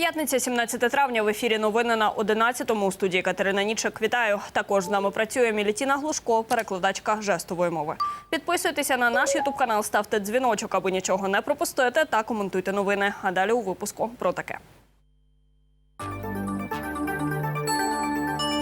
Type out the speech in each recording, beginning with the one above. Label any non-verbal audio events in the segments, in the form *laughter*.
П'ятниця, 17 травня. В ефірі новини на 11-му у студії Катерина Нічик. Вітаю. Також з нами працює Мілітіна Глушко, перекладачка жестової мови. Підписуйтеся на наш ютуб канал, ставте дзвіночок, аби нічого не пропустити, та коментуйте новини. А далі у випуску про таке.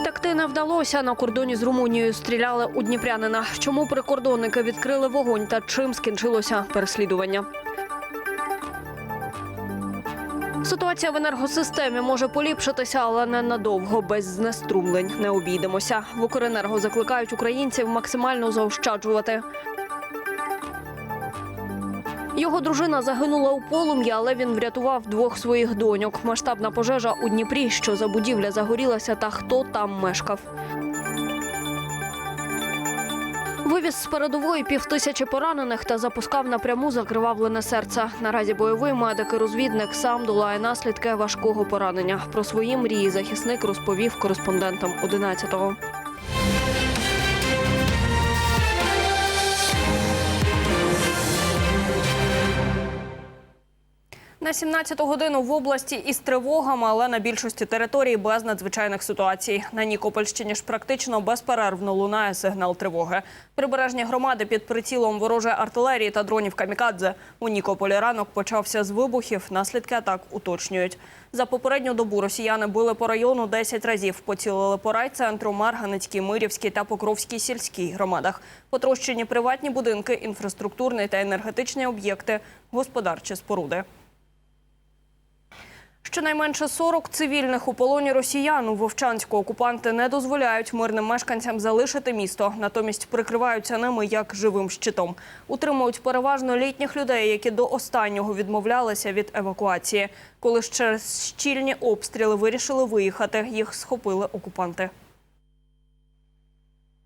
Втекти не вдалося. На кордоні з Румунією стріляли у Дніпрянина. Чому прикордонники відкрили вогонь та чим скінчилося переслідування? Ситуація в енергосистемі може поліпшитися, але не надовго. Без знеструмлень не обійдемося. В Укренерго закликають українців максимально заощаджувати. Його дружина загинула у полум'ї, але він врятував двох своїх доньок. Масштабна пожежа у Дніпрі, що за будівля загорілася, та хто там мешкав. Вивіз з передової півтисячі поранених та запускав напряму закривавлене серце. Наразі бойовий медик і розвідник сам долає наслідки важкого поранення. Про свої мрії захисник розповів кореспондентам 11-го. На 17-ту годину в області із тривогами, але на більшості територій без надзвичайних ситуацій. На Нікопольщині ж практично безперервно лунає сигнал тривоги. Прибережні громади під прицілом ворожої артилерії та дронів камікадзе. У Нікополі ранок почався з вибухів. Наслідки атак уточнюють. За попередню добу росіяни били по району 10 разів. Поцілили по райцентру, Марганецькій, Мирівській та Покровській сільській громадах. Потрощені приватні будинки, інфраструктурні та енергетичні об'єкти, господарчі споруди. Щонайменше 40 цивільних у полоні росіян у Вовчанську окупанти не дозволяють мирним мешканцям залишити місто, натомість прикриваються ними як живим щитом. Утримують переважно літніх людей, які до останнього відмовлялися від евакуації. Коли ж через щільні обстріли вирішили виїхати, їх схопили окупанти.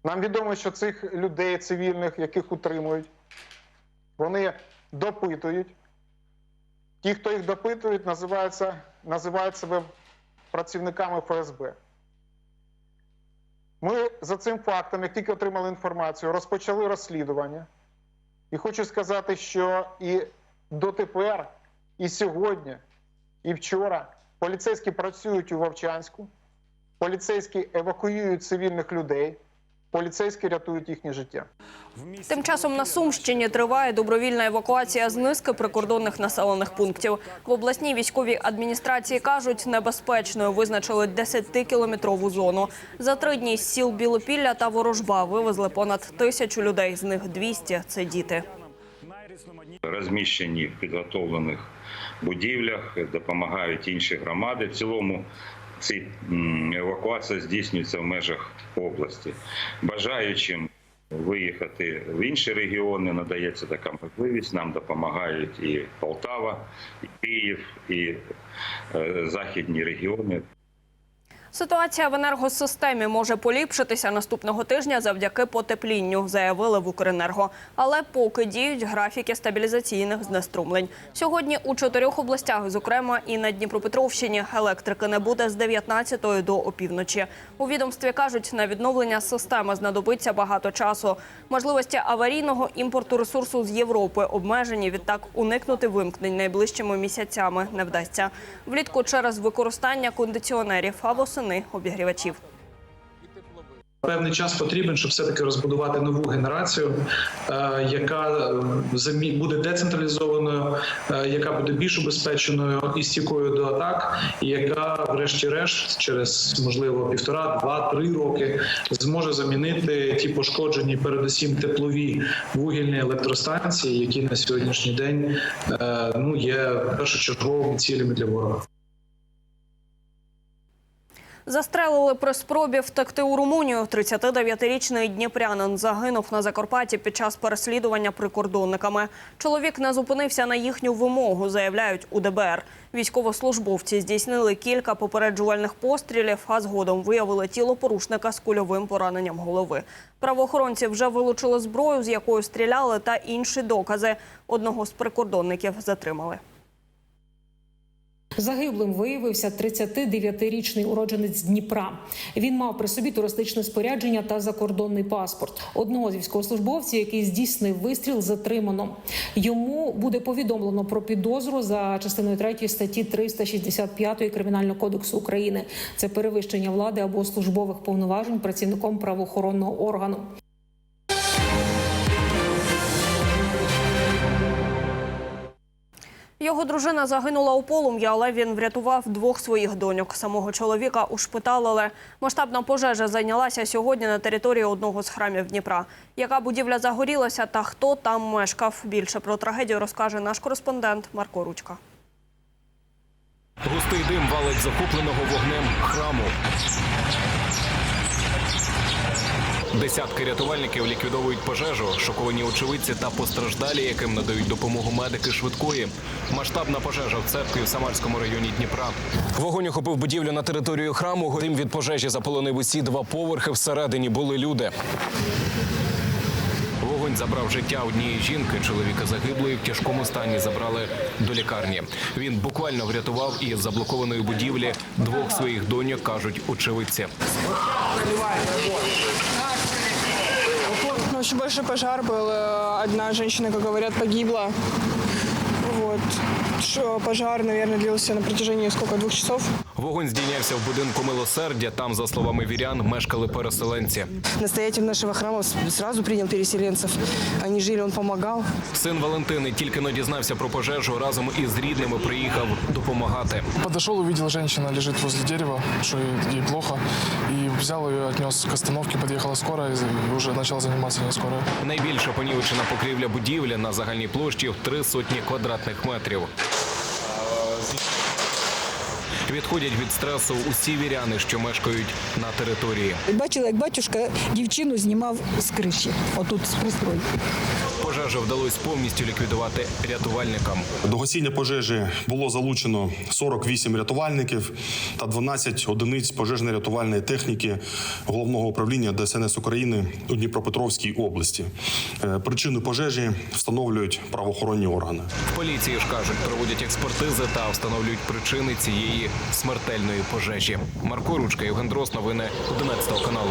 Нам відомо, що цих людей цивільних, яких утримують, вони допитують. Ті, хто їх допитують, називаються, називають себе працівниками ФСБ. Ми за цим фактом, як тільки отримали інформацію, розпочали розслідування. І хочу сказати, що і дотепер, і сьогодні, і вчора поліцейські працюють у Вовчанську, поліцейські евакуюють цивільних людей, поліцейські рятують їхнє життя. Тим часом на Сумщині триває добровільна евакуація з низки прикордонних населених пунктів. В обласній військовій адміністрації кажуть, небезпечною визначили 10-кілометрову зону. За три дні з сіл Білопілля та Ворожба вивезли понад тисячу людей. З них 200 – це діти. розміщені в підготовлених будівлях, допомагають інші громади. В цілому ці евакуація здійснюється в межах області. Бажаючим виїхати в інші регіони надається така можливість. Нам допомагають і Полтава, і Київ, і е, західні регіони. Ситуація в енергосистемі може поліпшитися наступного тижня завдяки потеплінню, заявили в Укренерго. Але поки діють графіки стабілізаційних знеструмлень. Сьогодні у чотирьох областях, зокрема і на Дніпропетровщині, електрики не буде з 19 до опівночі. У відомстві кажуть, на відновлення системи знадобиться багато часу. Можливості аварійного імпорту ресурсу з Європи обмежені. Відтак уникнути вимкнень найближчими місяцями не вдасться. Влітку через використання кондиціонерів, а восени обігрівачів. Певний час потрібен, щоб все-таки розбудувати нову генерацію, е, яка е, буде децентралізованою, е, яка буде більш убезпеченою і стійкою до атак, і яка, врешті-решт, через можливо півтора, два, три роки зможе замінити ті пошкоджені, передусім теплові вугільні електростанції, які на сьогоднішній день ну є першочерговими цілями для ворога. Застрелили при спробі втекти у Румунію. 39-річний дніпрянин загинув на Закарпатті під час переслідування прикордонниками. Чоловік не зупинився на їхню вимогу, заявляють у ДБР. Військовослужбовці здійснили кілька попереджувальних пострілів, а згодом виявили тіло порушника з кульовим пораненням голови. Правоохоронці вже вилучили зброю, з якою стріляли, та інші докази. Одного з прикордонників затримали. Загиблим виявився 39-річний уродженець Дніпра. Він мав при собі туристичне спорядження та закордонний паспорт. Одного з військовослужбовців, який здійснив вистріл, затримано. Йому буде повідомлено про підозру за частиною 3 статті 365 кримінального кодексу України. Це перевищення влади або службових повноважень працівником правоохоронного органу. Його дружина загинула у полум'ї, але він врятував двох своїх доньок. Самого чоловіка ушпиталили. Масштабна пожежа зайнялася сьогодні на території одного з храмів Дніпра. Яка будівля загорілася та хто там мешкав? Більше про трагедію розкаже наш кореспондент Марко Ручка. Густий дим валить захопленого вогнем храму. Десятки рятувальників ліквідовують пожежу, шоковані очевидці та постраждалі, яким надають допомогу медики швидкої. Масштабна пожежа в церкві в Самарському районі Дніпра. Вогонь охопив будівлю на територію храму. Горім від пожежі заполонив усі два поверхи. Всередині були люди. Вогонь забрав життя однієї жінки. Чоловіка загиблої в тяжкому стані забрали до лікарні. Він буквально врятував із заблокованої будівлі двох своїх доньок, кажуть очевидці. Очень большой пожар был. Э, Одна женщина, как говорят, погибла. Вот. Что пожар, наверное, длился на протяжении сколько, двух часов. Вогонь здійнявся в будинку милосердя. Там, за словами вірян, мешкали переселенці. Настоятель нашего храма с- сразу принял переселенцев. Они жили, он помогал. Син Валентини тільки но дізнався про пожежу. Разом із рідними приїхав допомагати. Подошел, увидел, женщина лежит возле дерева, что ей ей плохо, и взял ее, отнес к остановке, подъехала скорая, и уже начала заниматься не скорая. Найбільша понівечена покрівля будівлі на загальній площі в три сотні квадратних метрів. Відходять від стресу усі віряни, що мешкають на території. Бачила, як батюшка дівчину знімав з криші, отут з пристройки. Пожежу вдалося повністю ліквідувати рятувальникам. До гасіння пожежі було залучено 48 рятувальників та 12 одиниць пожежно-рятувальної техніки головного управління ДСНС України у Дніпропетровській області. Е, Причину пожежі встановлюють правоохоронні органи. В поліції ж кажуть, проводять експертизи та встановлюють причини цієї смертельної пожежі. Марко Ручка, Євген Дрос, новини 11 каналу.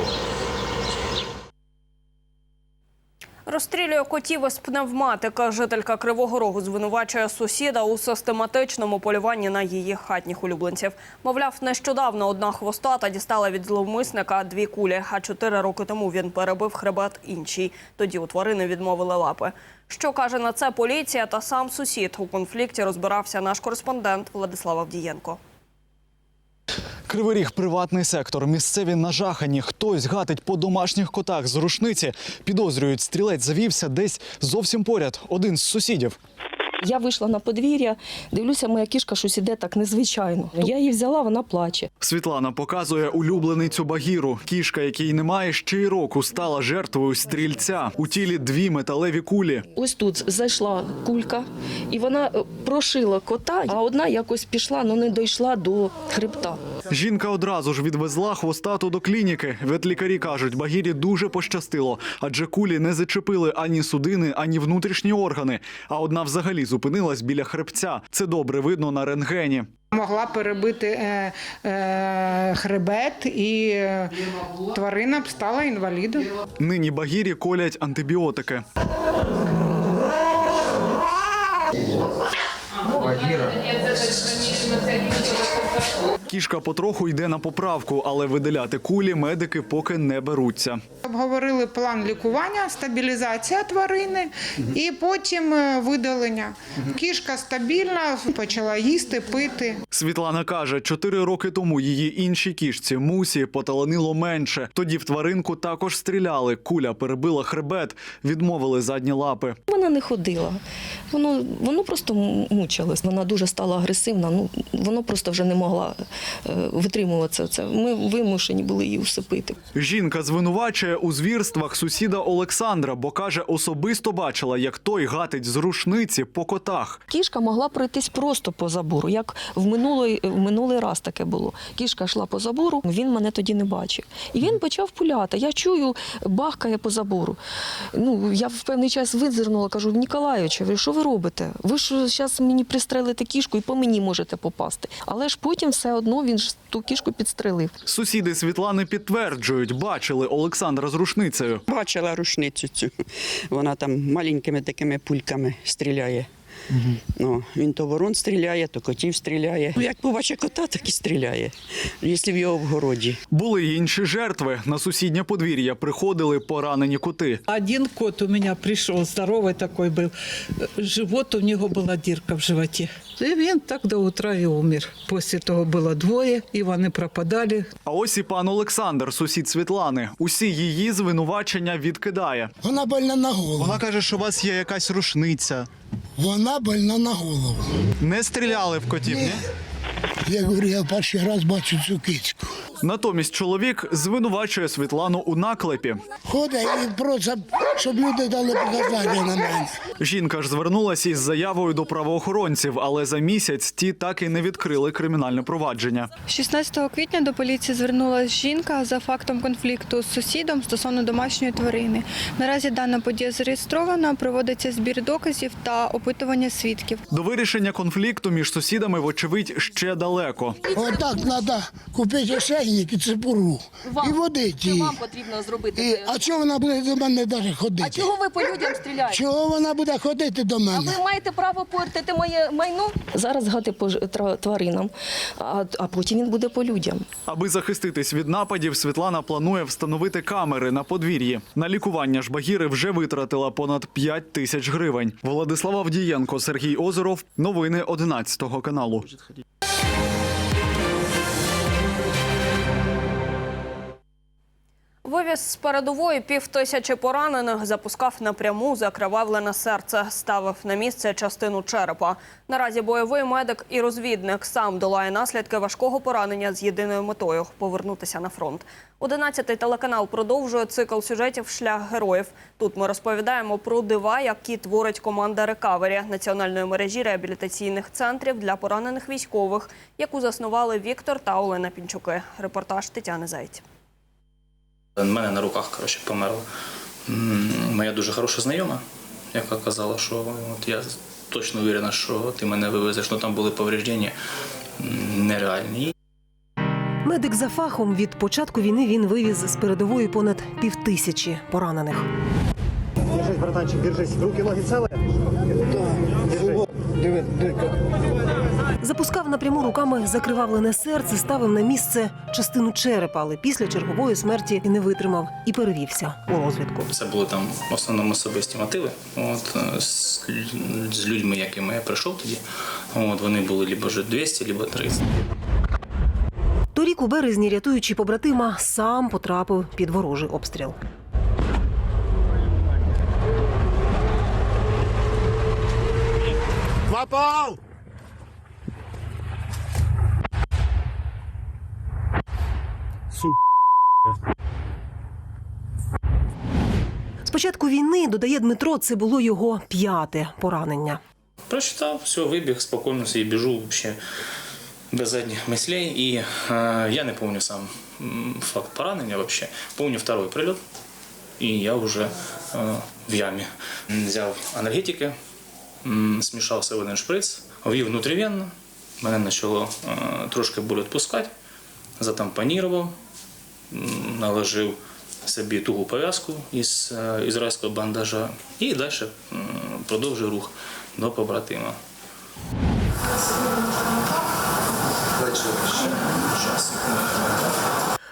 Розстрілює котів із пневматика. Жителька Кривого Рогу звинувачує сусіда у систематичному полюванні на її хатніх улюбленців. Мовляв, нещодавно одна хвостата дістала від зловмисника дві кулі, а чотири роки тому він перебив хребет іншій. Тоді у тварини відмовили лапи. Що каже на це поліція та сам сусід? У конфлікті розбирався наш кореспондент Владислав Авдієнко. Кривий ріг – приватний сектор. Місцеві нажахані. Хтось гатить по домашніх котах з рушниці. Підозрюють, стрілець завівся десь зовсім поряд. Один з сусідів. Я вийшла на подвір'я, дивлюся, моя кішка щось іде так незвичайно. Я її взяла, вона плаче. Світлана показує улюбленицю Багіру. Кішка, якій немає ще й року, стала жертвою стрільця. У тілі дві металеві кулі. Ось тут зайшла кулька, і вона е, прошила кота, а одна якось пішла, але не дійшла до хребта. Жінка одразу ж відвезла хвостату до клініки. Ветлікарі кажуть, Багірі дуже пощастило, адже кулі не зачепили ані судини, ані внутрішні органи. А одна взагалі зупинилась біля хребця. Це добре видно на рентгені. Могла перебити е, е, хребет, і е, тварина б стала інвалідом. Нині Багірі колять антибіотики. Кішка потроху йде на поправку, але видаляти кулі медики поки не беруться. Обговорили план лікування, стабілізація тварини і потім е, видалення. Кішка стабільна, почала їсти, пити. Світлана каже, чотири роки тому її іншій кішці мусі поталанило менше. Тоді в тваринку також стріляли. Куля перебила хребет, відмовили задні лапи. Вона не ходила. Воно, воно просто мучилось. Вона дуже стала агресивна. Ну, воно просто вже не могла е, витримуватися це. Ми вимушені були її усипити. Жінка звинувачує у звірствах сусіда Олександра, бо каже, особисто бачила, як той гатить з рушниці по котах. Кішка могла пройтись просто по забору, як в минулий, минулий раз таке було. Кішка йшла по забору, він мене тоді не бачив. І він почав пуляти. Я чую, бахкає по забору. Ну, я в певний час визирнула, кажу, Ніколайовича, ви що ви робите? Ви ж зараз мені пристрелите кішку і по мені можете попасти. Але ж потім все одно він ж ту кішку підстрелив. Сусіди Світлани підтверджують, бачили Олександра з рушницею. Бачила рушницю цю. Вона там маленькими такими пульками стріляє. Ну, він то ворон стріляє, то котів стріляє. Ну, як побачить кота, так і стріляє, якщо в його в городі. Були й інші жертви. На сусіднє подвір'я приходили поранені коти. Один кот у меня пришел, здоровый такой был. Живот, у него была дырка в животе. И він так до утра и умер. После того было двое, и вони пропадали. А ось і пан Олександр, сусід Світлани. Усі її звинувачення відкидає. Вона больна на голову. Вона каже, що у вас є якась рушниця. Вона больна на голову. Не стріляли в котів, ні? Я говорю, я перший раз бачу цю кицьку. Натомість чоловік звинувачує Світлану у наклепі. Ходить і просить, щоб люди дали показання на мене. Жінка ж звернулася із заявою до правоохоронців, але за місяць ті так і не відкрили кримінальне провадження. 16 квітня до поліції звернулася жінка за фактом конфлікту з сусідом стосовно домашньої тварини. Наразі дана подія зареєстрована, проводиться збір доказів та опитування свідків. До вирішення конфлікту між сусідами, вочевидь, ще далеко. Отак треба купити ошейник і цепуру. І водити її. потрібно зробити. І, а чого вона буде до мене навіть ходити? А чого ви по людям стріляєте? Чого вона буде ходити до мене? ви маєте право портити моє майно? Зараз гати по ж- тра- тваринам, а, а потім він буде по людям. Аби захиститись від нападів, Світлана планує встановити камери на подвір'ї. На лікування ж Багіри вже витратила понад 5 тисяч гривень. Владислава Авдієнко, Сергій Озеров. Новини 11 каналу. Вивіз з передової півтисячі поранених запускав напряму закривавлене серце, ставив на місце частину черепа. Наразі бойовий медик і розвідник сам долає наслідки важкого поранення з єдиною метою повернутися на фронт. Одинадцятий телеканал продовжує цикл сюжетів Шлях героїв. Тут ми розповідаємо про дива, які творить команда Рекавері національної мережі реабілітаційних центрів для поранених військових, яку заснували Віктор та Олена Пінчуки. Репортаж Тетяни Зайць. У мене на руках коротше, померла моя дуже хороша знайома, яка казала, що от я точно уверена, що ти мене вивезеш, ну там були повреждення нереальні. Медик за фахом від початку війни він вивіз з передової понад півтисячі поранених. Держись, братанчик, держись. Руки, ноги цілі? Так. Диви, дирка. Запускав напряму руками закривавлене серце, ставив на місце частину черепа, але після чергової смерті не витримав і перевівся у розвідку. Це були там в основному особисті мотиви. От, е, з, з людьми, якими я прийшов тоді, от, вони були либо вже 200, либо 300. Торік у березні, рятуючи побратима, сам потрапив під ворожий обстріл. Попав! З початку війни, додає Дмитро, це було його п'яте поранення. Прочитав, все, вибіг, спокійно собі біжу вообще без задніх мислей. І е, я не пам'ятаю сам факт поранення вообще. Помню второй прильот. І я вже е, в ямі. Взяв анальгетики, м, смішався в один шприц, ввів внутрівенно. Мене почало е, трошки боль відпускати, затампонірував, м, наложив собі тугу пов'язку із е, ізраїльського бандажа і далі продовжив рух до побратима.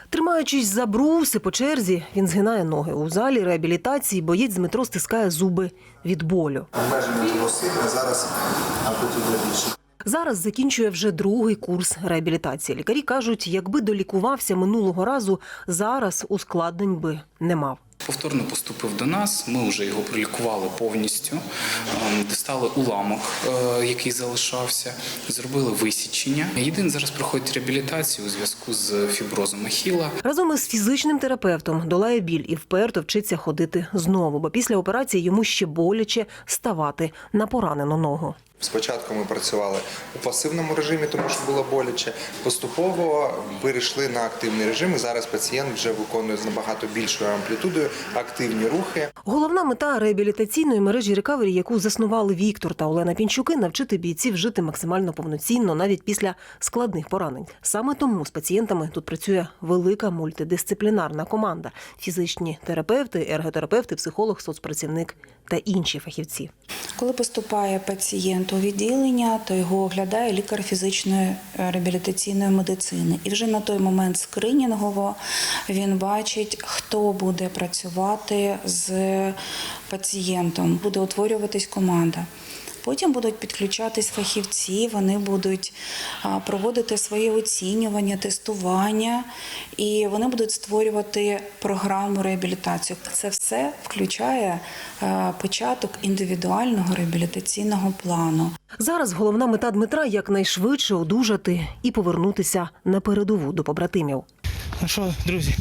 Тримаючись за бруси по черзі, він згинає ноги. У залі реабілітації боєць Дмитро стискає зуби від болю. Обмеження було сильне, зараз потрібно більше. Зараз закінчує вже другий курс реабілітації. Лікарі кажуть, якби долікувався минулого разу, зараз ускладнень би не мав. Повторно поступив до нас. Ми вже його пролікували повністю. Ем, Дістали уламок, е, який залишався, зробили висічення. Єдине зараз проходить реабілітацію у зв'язку з фіброзом Ахіла. Разом із фізичним терапевтом долає біль і вперто вчиться ходити знову, бо після операції йому ще боляче ставати на поранену ногу. Спочатку ми працювали у пасивному режимі, тому що було боляче. Поступово перейшли на активний режим. і Зараз пацієнт вже виконує з набагато більшою амплітудою активні рухи. Головна мета реабілітаційної мережі рекавері, яку заснували Віктор та Олена Пінчуки, навчити бійців жити максимально повноцінно навіть після складних поранень. Саме тому з пацієнтами тут працює велика мультидисциплінарна команда: фізичні терапевти, ерготерапевти, психолог, соцпрацівник та інші фахівці. Коли поступає пацієнт у відділення, то його оглядає лікар фізичної е, реабілітаційної медицини. І вже на той момент скринінгово він бачить, хто буде працювати з пацієнтом. Буде утворюватись команда. Потім будуть підключатись фахівці, вони будуть проводити своє оцінювання, тестування, і вони будуть створювати програму реабілітації. Це все включає початок індивідуального реабілітаційного плану. Зараз головна мета Дмитра якнайшвидше одужати і повернутися на передову до побратимів. Ну що, друзі?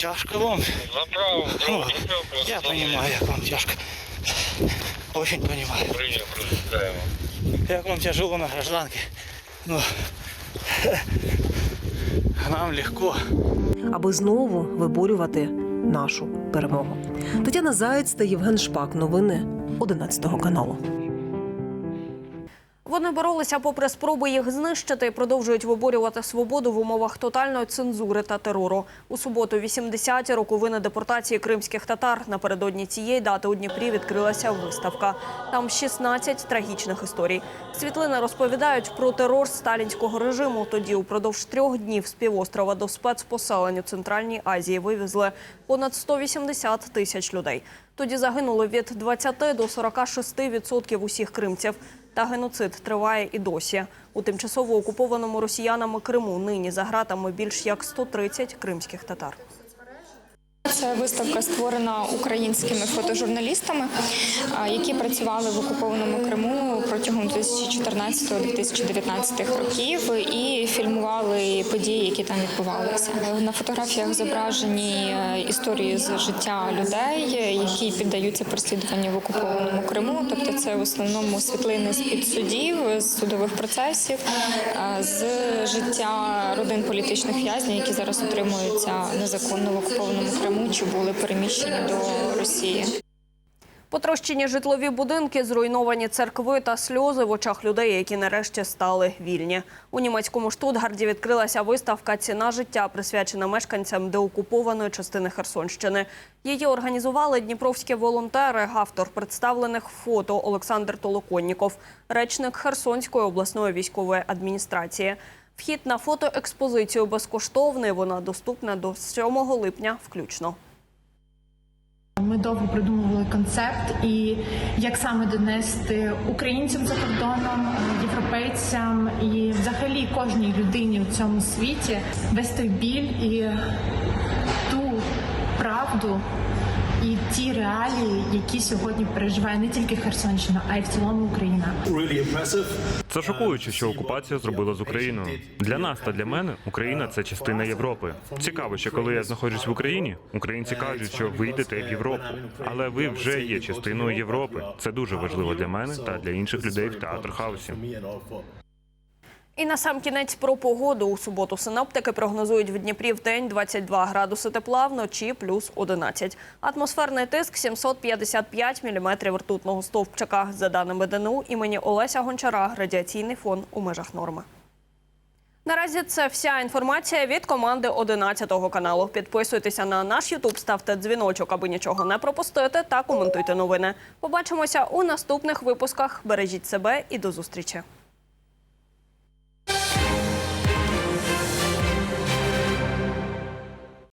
Тяжко вам? Ну, я понимаю, як вам тяжко. Очень понимаю. Як вам тяжело на гражданке. Ну, *laughs* нам легко. аби знову виборювати нашу перемогу. Тетяна Заєць та Євген Шпак. Новини 11 каналу. Вони боролися попри спроби їх знищити і продовжують виборювати свободу в умовах тотальної цензури та терору. У суботу, 80-ті роковини депортації кримських татар. Напередодні цієї дати у Дніпрі відкрилася виставка. Там 16 трагічних історій. Світлини розповідають про терор сталінського режиму. Тоді упродовж трьох днів з півострова до спецпоселень у Центральній Азії вивезли понад 180 тисяч людей. Тоді загинуло від 20 до 46 відсотків усіх кримців. Та геноцид триває і досі. У тимчасово окупованому росіянами Криму нині за ґратами більш як 130 кримських татар. Це виставка створена українськими фотожурналістами, які працювали в окупованому Криму протягом 2014-2019 років і фільмували події, які там відбувалися. На фотографіях зображені е, історії з життя людей, які піддаються переслідуванню в окупованому Криму. Тобто, це в основному світлини з під судів, з судових процесів, е, з життя родин політичних в'язнів, які зараз утримуються незаконно в окупованому Криму чи були переміщені до Росії. Потрощені житлові будинки, зруйновані церкви та сльози в очах людей, які нарешті стали вільні. У німецькому Штутгарді відкрилася виставка Ціна життя, присвячена мешканцям деокупованої частини Херсонщини. Її організували дніпровські волонтери. Автор представлених фото Олександр Толоконніков, речник Херсонської обласної військової адміністрації. Вхід на фотоекспозицію безкоштовний. Вона доступна до 7 липня включно. Ми довго придумували концепт і як саме донести українцям за кордоном, європейцям і взагалі кожній людині у цьому світі весь той біль і ту правду ті реалії, які сьогодні переживає не тільки Херсонщина, а й в цілому Україна. Це шокуюче, що окупація зробила з Україною. Для нас та для мене Україна це частина Європи. Цікаво, що коли я знаходжусь в Україні, українці кажуть, що ви йдете в Європу, але ви вже є частиною Європи. Це дуже важливо для мене та для інших людей в театр хаусі. І на сам кінець про погоду. У суботу синоптики прогнозують в Дніпрі в день 22 градуси тепла, вночі плюс 11. Атмосферний тиск 755 міліметрів ртутного стовпчика. За даними ДНУ імені Олеся Гончара, радіаційний фон у межах норми. Наразі це вся інформація від команди 11 каналу. Підписуйтеся на наш Ютуб, ставте дзвіночок, аби нічого не пропустити, та коментуйте новини. Побачимося у наступних випусках. Бережіть себе і до зустрічі.